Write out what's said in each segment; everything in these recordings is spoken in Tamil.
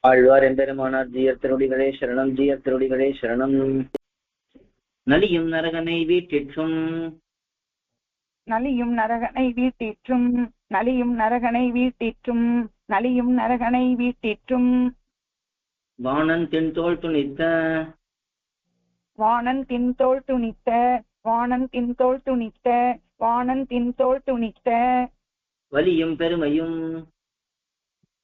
ஆழ்வார் எம்பெருமானார் ஜீயர் திருடிகளே சரணம் ஜீயர் திருடிகளே சரணம். நலியும் நரகனை வீட்டிற்றும். நலியும் நரகனை வீட்டிற்றும். நலியும் நரகனை வீட்டிற்றும். நலியும் நரகனை வீட்டிற்றும். வாணன் தென்தோள் துணித்த. வாணன் தின்தோள் துணித்த. வாணன் தின்தோள் துணித்த. வாணன் தின்தோள் துணித்த. வலியும் பெருமையும்.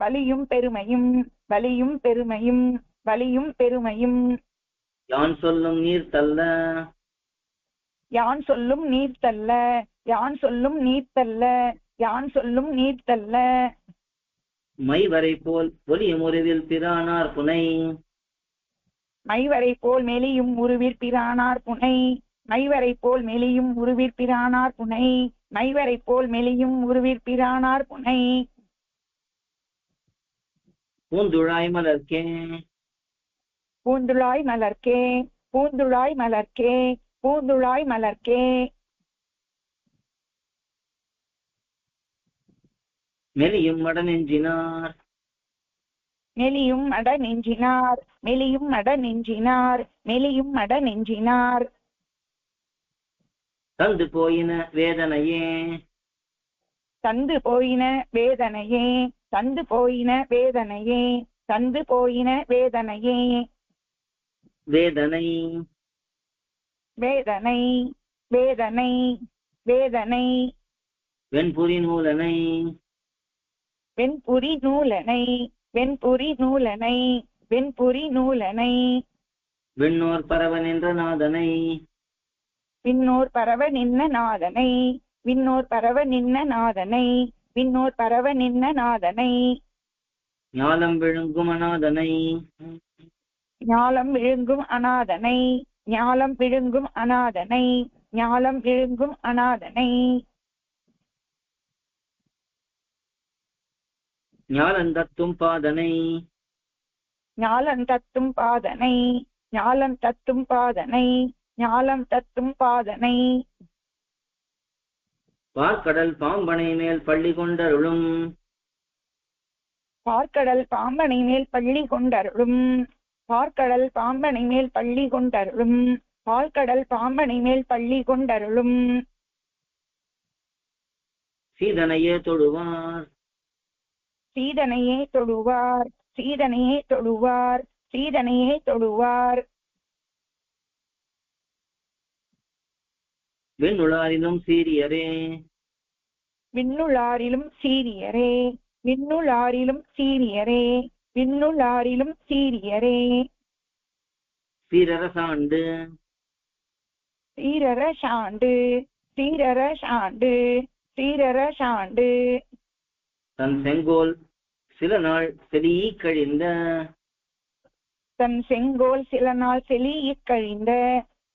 வலியும் பெருமையும் வலியும் பெருமையும் வலியும் பெருமையும். யான் சொல்லும் நீர் தல்ல? யான் சொல்லும் நீர் தல்ல? யான் சொல்லும் நீர் தல்ல? யான் சொல்லும் நீர் தல்ல? மைவரை போல் ஒலியும் உருவில் பிரானார் புனை. மைவரை போல் மெலியும் உருவிற் பிரானார் புனை. மைவரை போல் மெலியும் உருவிற் பிரானார் புனை. மைவரை போல் மெலியும் உருவிற் பிரானார் புனை. பூந்துழாய் மலர்க்கே. பூந்துழாய் மலர்க்கே பூந்துழாய் மலர்க்கே பூந்துழாய் மலர்க்கே. மெலியும் மடநெஞ்சினார். மெலியும் மட நெஞ்சினார் மெலியும் மட நெஞ்சினார் மெலியும் மட நெஞ்சினார் தந்து போயின வேதனையே. தந்து போயின வேதனையே தந்து போயின வேதனையே தந்து போயின வேதனையே. வேதனை. வேதனை வேதனை வேதனை. வெண்புரி நூலனை. வெண்புரி நூலனை வெண்புரி நூலனை வெண்புரி நூலனை. விண்ணோர் பரவன் என்ற நாதனை. விண்ணோர் பரவ நின்ன நாதனை. விண்ணோர் பரவ நின்ன நாதனை விண்ணோர் பரவ நின்ன நாதனை. ஞாலம் விழுங்கும் அநாதனை ஞாலம் விழுங்கும் அநாதனை ஞாலம் விழுங்கும் அநாதனை ஞாலம் விழுங்கும் அநாதனை ஞாலந்தத்தும் பாதனை. ஞாலம் தத்தும் பாதனை ஞாலம் தத்தும் பாதனை ஞாலம் தத்தும் பாதனை. பார்க்கடல் பாம்பனை மேல் பள்ளி கொண்டருளும். பார்க்கடல் பாம்பனை மேல் பள்ளி கொண்டருளும். பார்க்கடல் பாம்பனை மேல் பள்ளி கொண்டருளும். பார்க்கடல் பாம்பனை மேல் பள்ளி கொண்டருளும். சீதனையே தொழுவார் சீதனையே தொழுவார் சீதனையே தொழுவார் சீதனையே தொழுவார் விண்ணுளாரிலும் சீரியரே விண்ணுளாரிலும் சீரியரே விண்ணுளாரிலும் சீரியரே விண்ணுளாரிலும் சீரியரே சீரரசாண்டு. சீரர சாண்டு சீரர சாண்டு சீரர சாண்டு தன் செங்கோல் சில நாள் செலீ கழிந்த. தன் செங்கோல் சில நாள் செலியிக் கழிந்த.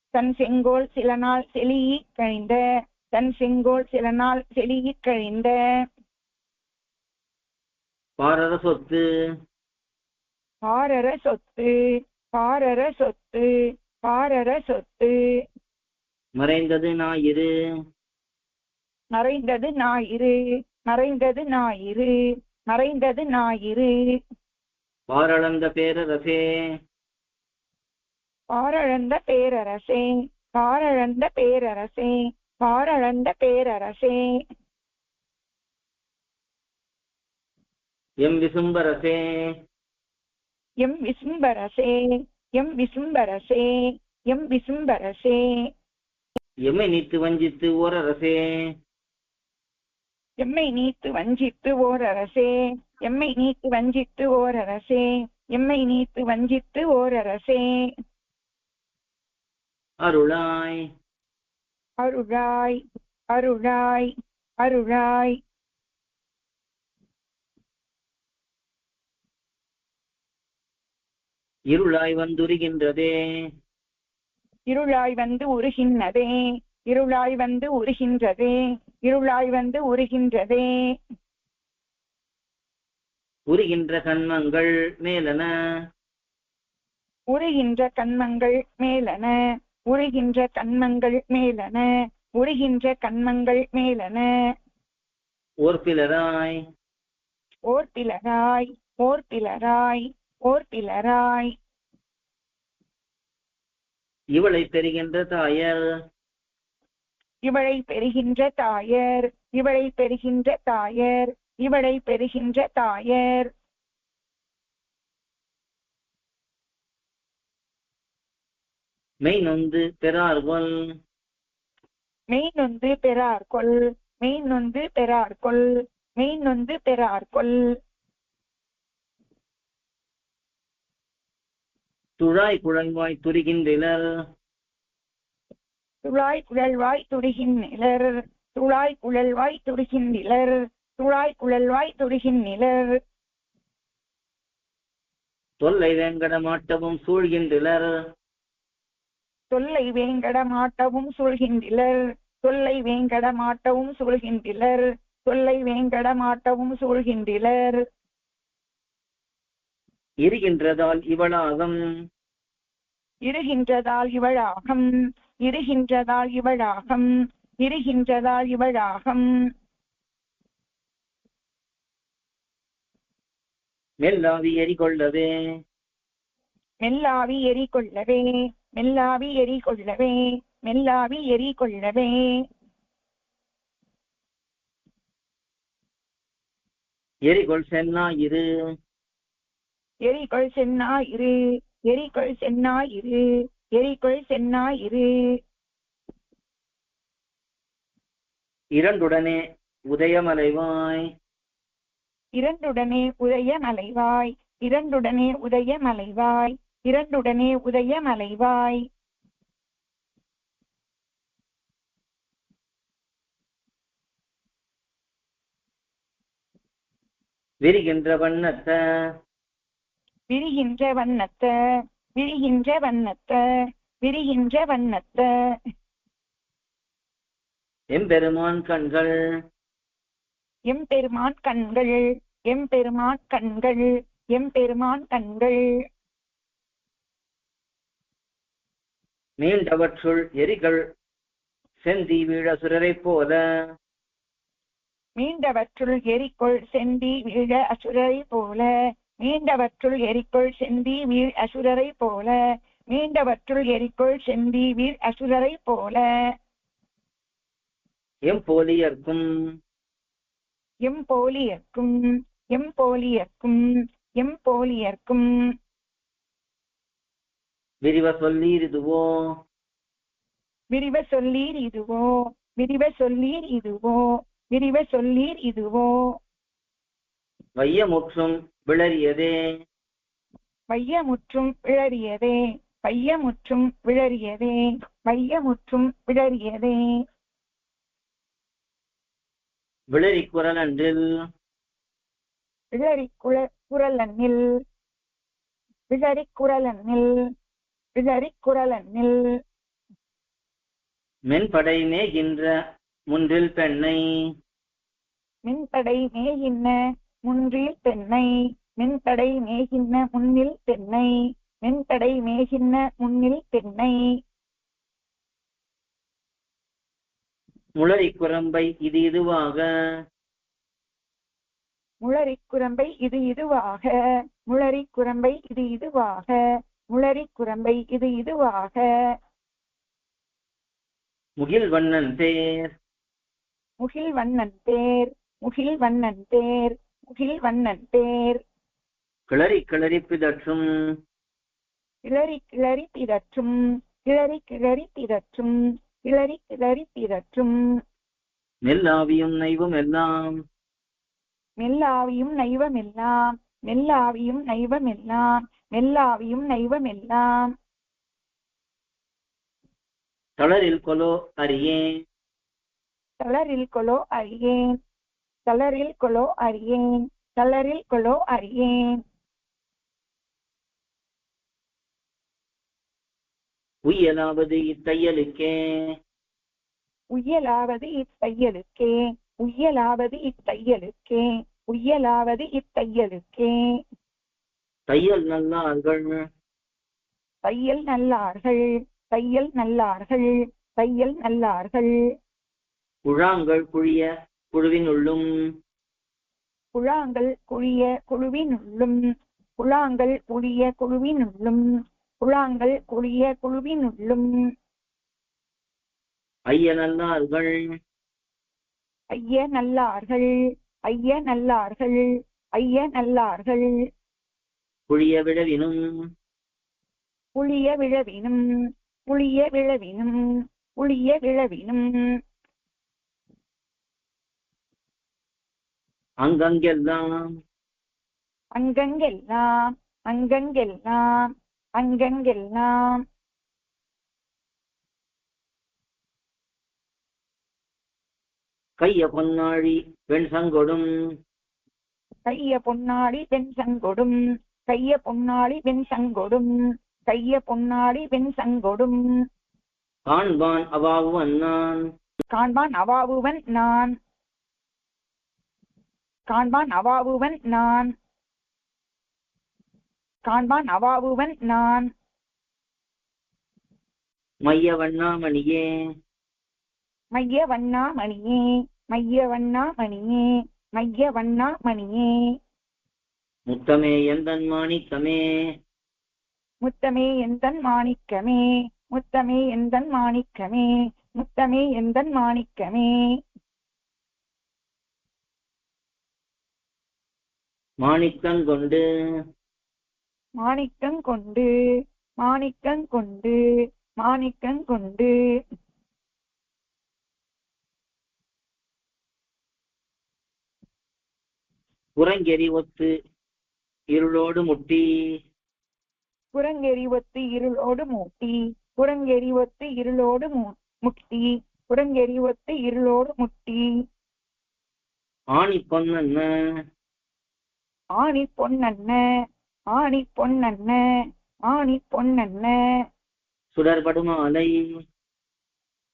தன் செங்கோல் சில நாள் செலியிக் கழிந்த தன் செங்கோல் சில நாள் செலியிக் கழிந்த. பாரர சொத்து. பாரர சொத்து பாரர சொத்து பாரர சொத்து. மறைந்தது ஞாயிறு. மறைந்தது ஞாயிறு மறைந்தது ஞாயிறு மறைந்தது ஞாயிறு. பாரளந்த பேரரசே. பாரழந்த பேரரசே பாரழந்த பேரரசே பாரழந்த பேரரசே. எம் விசும்பரசே. எம் விசும்பரசே எம் விசும்பரசே எம் விசும்பரசே. எம்மை நீத்து வஞ்சித்து ஓரரசே. எம்மை நீத்து வஞ்சித்து ஓர் அரசே எம்மை நீத்து வஞ்சித்து ஓர் அரசே எம்மை நீத்து வஞ்சித்து ஓர் அரசே அருளாய். அருளாய் அருளாய் அருளாய். இருளாய் வந்துருகின்றதே. இருளாய் வந்து உருகின்றதே. இருளாய் வந்து உருகின்றதே. இருளாய் வந்து உருகின்றதே. உருகின்ற கண்மங்கள் மேலன. உருகின்ற கண்மங்கள் மேலன. உருகின்ற கண்மங்கள் மேலன உருகின்ற கண்மங்கள் மேலன. ஓர் பிலராய் ஓர் பிளராய் ஓர் பிளராய் ஓர் பிலராய் இவளை பெறுகின்ற தாயர். இவளை பெறுகின்ற தாயர் இவளை பெறுகின்ற தாயர் இவளை பெறுகின்ற தாயர். மெய் நொந்து பெறார்கொல் மெய் நொந்து பெறார்கொல் மெய் நொந்து பெறார்கொல் மெய் நொந்து பெறார்கொல் துழாய் குழல்வாய் துரிகின்றனர் துழாய் குழல்வாய் துடுகின்னிலர் துழாய் குழல்வாய் துடுகின்னிலர் துழாய் குழல்வாய் துடுகின்னிலர் தொல்லை வேங்கடமாட்டவும் சூழ்கின்றனர் தொல்லை வேங்கடமாட்டவும் சூழ்கின்றிலர் தொல்லை வேங்கடமாட்டவும் சூழ்கின்றிலர் தொல்லை வேங்கடமாட்டவும் சூழ்கின்றிலர் இருகின்றதால் இவளாகம். இருகின்றதால் இவளாகம். இருகின்றதால் இவளாகம். இருகின்றதால் இவளாகம். மெல்லாவி எரிகொள்ளவே. மெல்லாவி எரி கொள்ளவே மெல்லாவி எரி கொள்ளவே மெல்லாவி எரி கொள்ளவே. எரிகொள் சென்னா இரு. எரிகொள் சென்னாயிரு எரிகொள் சென்னாயிரு எரிகொள் சென்னாயிரு இரண்டுடனே உதயமலைவாய். இரண்டுடனே உதய மலைவாய் இரண்டுடனே உதய மலைவாய் இரண்டுடனே உதய மலைவாய். விரிகின்ற வண்ணத்த. விரிகின்ற வண்ணத்த விரிகின்ற வண்ணத்த விரிகின்ற வண்ணத்த. எம்பெருமான் கண்கள். எம்பெருமான் கண்கள் எம்பெருமான் கண்கள் எம்பெருமான் கண்கள். மீண்டவற்றுள் எரிகள் செந்தி வீழசுரரைப் போல. மீண்டவற்றுள் எரிக்குள் செந்தி வீழ அசுரரை போல. மீண்டவற்றுள் எரிக்குள் செந்தி வீழ் அசுரரை போல. மீண்டவற்றுள் எரிக்குள் செந்தி வீழ் அசுரரை போல. எம்போலியர்க்கும் எம்போலியர்க்கும் எம்போலியர்க்கும் எம்போலியர்க்கும் விரிவ சொல்லீரிதுவோ விரிவ சொல்லீர் இதுவோ விரிவ சொல்லீர் இதுவோ விரிவ சொல்லீர் இதுவோ வையமுற்றும் விளறியதே? வையமுற்றும் விழறியதே வையமுற்றும் விழறியதே வையமுற்றும் விழறியதே விளரி குரலன்றில் விழறி குல குரலன்னில் விழறி குரலன்னில் விழறி குரலன்னில் மென்படை மேகின்ற முன்றில் பெண்ணை. மின்படை மேகின்ன முன்றில் பெண்ணை. மின்படை மேகின்ன முன்னில் பெண்ணை. மின்படை மேகின்ன முன்னில் பெண்ணை. முளரி குரம்பை இது இதுவாக. முளரி குரம்பை இது இதுவாக. முளரி குரம்பை இது இதுவாக. முளரி குரம்பை இது இதுவாக. முகில் வண்ணன் தேர். முகில் வண்ணன் தேர் முகில் வண்ணன் தேர் முகில் வண்ணன் தேர். கிளறி கிளறி பிதற்றும். கிளறி கிளறி பிதற்றும் கிளறி கிளறி பிதற்றும் கிளறி கிளறி பிதற்றும். நெல்லாவியும் நைவும் எல்லாம். மெல்லாவியும் நைவமெல்லாம் மெல்லாவியும் நைவமெல்லாம் மெல்லாவியும் நைவமெல்லாம் தளரில் கொலோ அறியே தளரில் கொலோ அறியேன். தளரில் கொலோ அறியேன். தளரில் கொலோ அறியேன். உய்யலாவது இத்தையலுக்கே. உய்யலாவது இத்தையலுக்கே. உய்யலாவது இத்தையலுக்கே. உய்யலாவது இத்தையலுக்கே. தையல் நல்லார்கள். தையல் நல்லார்கள் தையல் நல்லார்கள் தையல் நல்லார்கள். குழாங்கள் குழிய குழுவினுள்ளும். குழாங்கள் குழிய குழுவினுள்ளும் குழாங்கள் குழிய குழுவினுள்ளும் குழாங்கள் குழிய குழுவினுள்ளும். ஐய நல்லார்கள். ஐய நல்லார்கள் ஐய நல்லார்கள் ஐய நல்லார்கள். புழிய விழவினும் புளிய விழவினும் புளிய விழவினும் புளிய விழவினும் அங்கங்கெல்லாம். அங்கங்கெல்லாம் அங்கங்கெல்லாம் அங்கங்கெல்லாம். கைய பொன்னாழி வெண் சங்கொடும் கைய பொன்னாடி பெண் சங்கொடும் கைய பொன்னாடி பெண் சங்கொடும் கைய பொன்னாடி பெண் சங்கொடும். காண்பான் அவாவுவன் நான். காண்பான் அவாவுவன் நான். காண்பான் அவாவுவன் நான். காண்பான் அவாவுவன் நான். மைய வண்ணாமணியே. மைய வண்ணா மணியே மைய வண்ணா மணியே மைய வண்ணா மணியே முத்தமே எந்தன் மாணிக்கமே. முத்தமே எந்தன் மாணிக்கமே. முத்தமே எந்தன் மாணிக்கமே. முத்தமே எந்தன் மாணிக்கமே. மாணிக்கம் கொண்டு. மாணிக்கம் கொண்டு. மாணிக்கம் கொண்டு. மாணிக்கம் கொண்டு. புறங்கெறி ஒத்து. இருளோடு முட்டி. புறங்கெறி ஒத்து இருளோடு மூட்டி. புறங்கெறி ஒத்து இருளோடு முட்டி. புறங்கெறி ஒத்து இருளோடு முட்டி ஆணி பொன்னன்ன ஆணி பொன்னன்ன ஆணி பொன்னன்ன ஆணி பொன்னன்ன சுடர்படு மாலை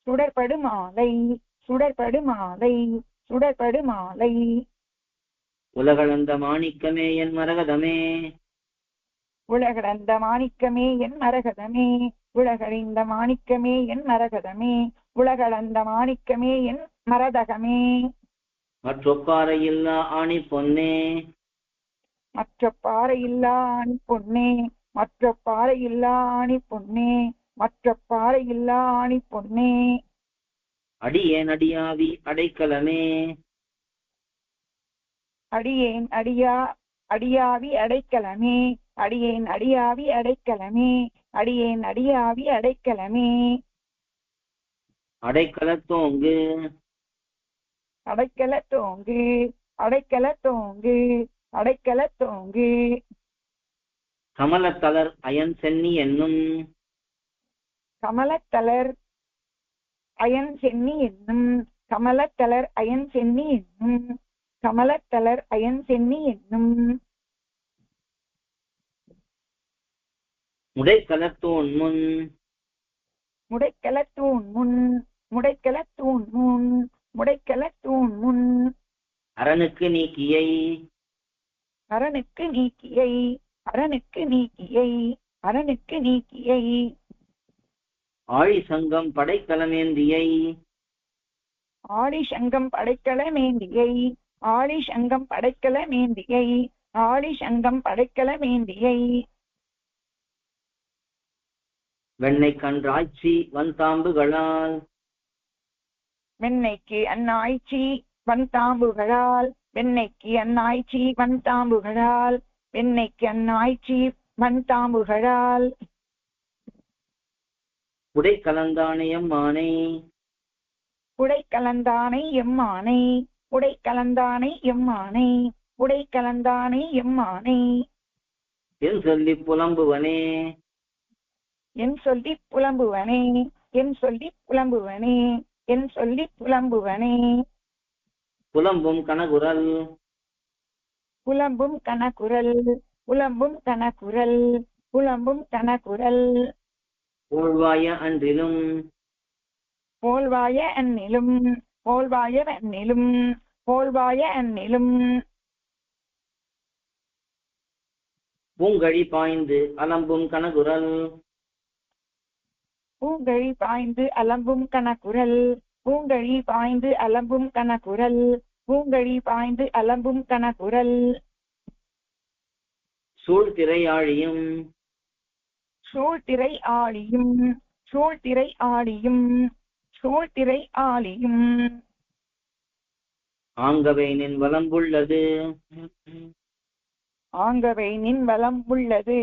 சுடற்படு மாலை சுடற்படு மாலை சுடற்படு மாலை உலகளந்த மாணிக்கமே என் மரகதமே. உலகடந்த மாணிக்கமே என் மரகதமே. உலகழிந்த மாணிக்கமே என் மரகதமே. உலகளந்த மாணிக்கமே என் மரதகமே. மற்றொப்பாறையில்லா ஆணி பொன்னே. மற்ற பாறையில்லா ஆணி பொன்னே. மற்ற பாறையில்லா ஆணி பொன்னே. மற்ற பாறையில்லா ஆணி பொன்னே. அடியேன் அடியாவி அடைக்கலமே. அடியேன் அடியா அடியாவி அடைக்கலமே அடியேன் அடியாவி அடைக்கலமே அடியேன் அடியாவி அடைக்கலமே. அடைக்கலத்தோங்கு அடைக்கல தோங்கு அடைக்கல தோங்கு அடைக்கல தோங்கு. கமலத்தளர் அயன் சென்னி என்னும். கமலத்தளர் அயன் சென்னி என்னும். கமலத்தளர் அயன் சென்னி என்னும். கமலத்தளர் அயன் சென்னி என்னும் முடைக்கலத்தோன் முன். முடைக்கலத்தூண் முன். முடைக்கலத்தூண் முன். முடைக்கலத்தூண் முன். அரணுக்கு நீக்கியை. அரணுக்கு நீக்கியை. அரணுக்கு நீக்கியை. அரணுக்கு நீக்கியை. ஆழி சங்கம் படைக்கலமேந்தியை. ஆழி சங்கம் படைக்கல மேந்தியை ஆழி சங்கம் படைக்கல மேந்தியை. ஆழி சங்கம் படைக்கல மேந்தியை. வெண்ணை கன்றாய்ச்சி வந்தாம்புகளால் வெண்ணைக்கு அன்னாய்ச்சி வந்தாம்புகளால் வெண்ணைக்கு அன்னாய்ச்சி வந்தாம்புகளால் வெண்ணைக்கு அன்னாய்ச்சி வந்தாம்புகளால் உடை கலந்தானயம் மானை உடை கலந்தானை எம்மானை. உடை கலந்தானை எம்மானை உடை கலந்தானை எம்மானை. என் சொல்லி புலம்புவனே. என் சொல்லி புலம்புவனே என் சொல்லி புலம்புவனே என் சொல்லி புலம்புவனே. புலம்பும் கனகுரல். புலம்பும் கனகுரல் புலம்பும் கனகுரல் புலம்பும் கனகுரல். போழ்வாய அன்றிலும். போல்வாய அந்நிலும் போல்வாய அந்நிலும் போல்வாய அந்நிலும். பூங்கழி பாய்ந்து அலம்பும் கனகுரல். பூங்கழி பாய்ந்து அலம்பும் கனகுரல். பூங்கழி பாய்ந்து அலம்பும் கனகுரல். பூங்கழி பாய்ந்து அலம்பும் கனகுரல். சூழ்திரை ஆழியும். சூழ்திரை ஆழியும். சூழ்திரை ஆழியும். சூழ்திரை ஆழியும். ஆங்கவை நின் வலம்புள்ளது ஆங்கவை நின் வலம் உள்ளது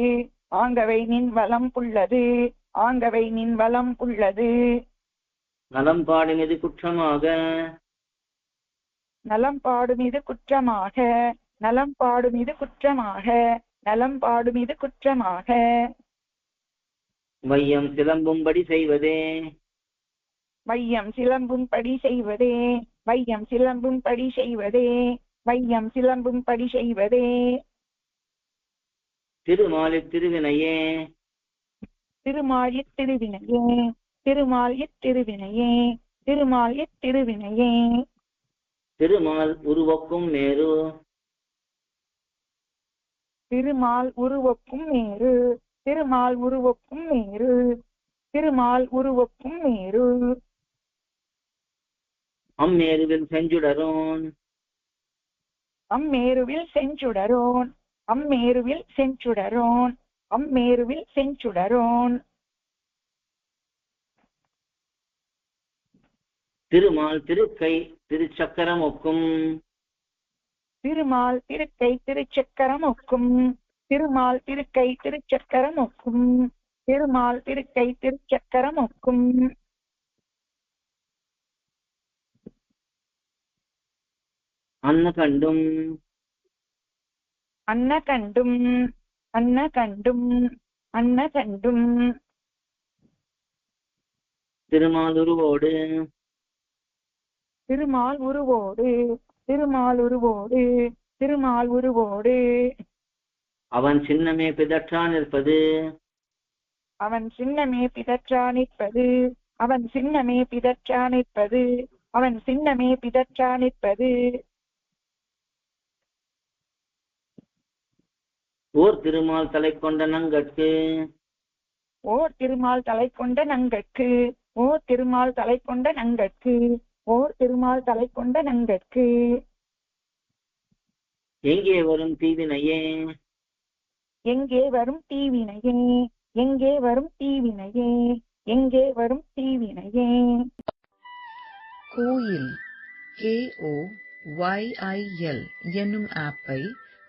ஆங்கவை நின் வலம் உள்ளது ஆங்கவை நின் வலம் உள்ளது நலம் பாடுமிது குற்றமாக. நலம் பாடுமிது குற்றமாக. நலம் பாடுமிது குற்றமாக. நலம் பாடுமிது குற்றமாக. வையம் சிலம்பும்படி செய்வதே. வையம் சிலம்பும் படி செய்வதே. வையம் சிலம்பும் படி செய்வதே வையம் சிலம்பும் படி செய்வதே. திருமாலி திருவினையே. திருமால் திருவினையே திருமால் திருவினையே திருமால் திருவினையே. திருமால் உருவக்கும் மேரு திருமால் உருவக்கும் மேரு திருமால் உருவக்கும் மேரு திருமால் உருவக்கும் மேரு அம்மேருவில் செஞ்சுடரோன். அம்மேருவில் செஞ்சுடரோன். அம்மேருவில் செஞ்சுடரோன். அம்மேருவில் செஞ்சுடரோன். திருமால் திருக்கை திருச்சக்கரம் ஒக்கும் திருமால் திருக்கை திருச்சக்கரம் ஒக்கும் திருமால் திருக்கை திருச்சக்கரம் ஒக்கும் திருமால் திருக்கை திருச்சக்கரம் ஒக்கும் அன்ன கண்டும் அன்ன கண்டும் அன்ன கண்டும் அன்ன கண்டும் திருமால் உருவோடு திருமால் உருவோடு திருமால் உருவோடு திருமால் உருவோடு அவன் சின்னமே பிதற்றா நிற்பது அவன் சின்னமே பிதற்றா நிற்பது அவன் சின்னமே பிதற்றா நிற்பது அவன் சின்னமே பிதற்றா நிற்பது ஓர் திருமால் தலை கொண்ட நங்கட்கு. ஓர் திருமால் தலை கொண்ட நங்கட்கு. ஓர் திருமால் தலை கொண்ட நங்கட்கு. ஓர் திருமால் தலை கொண்ட நங்கட்கு. எங்கே வரும் தீவினையே? எங்கே வரும் தீவினையே? எங்கே வரும் தீவினையே? எங்கே வரும் தீவினையே? கோயில் K O Y I L என்னும் ஆப்பை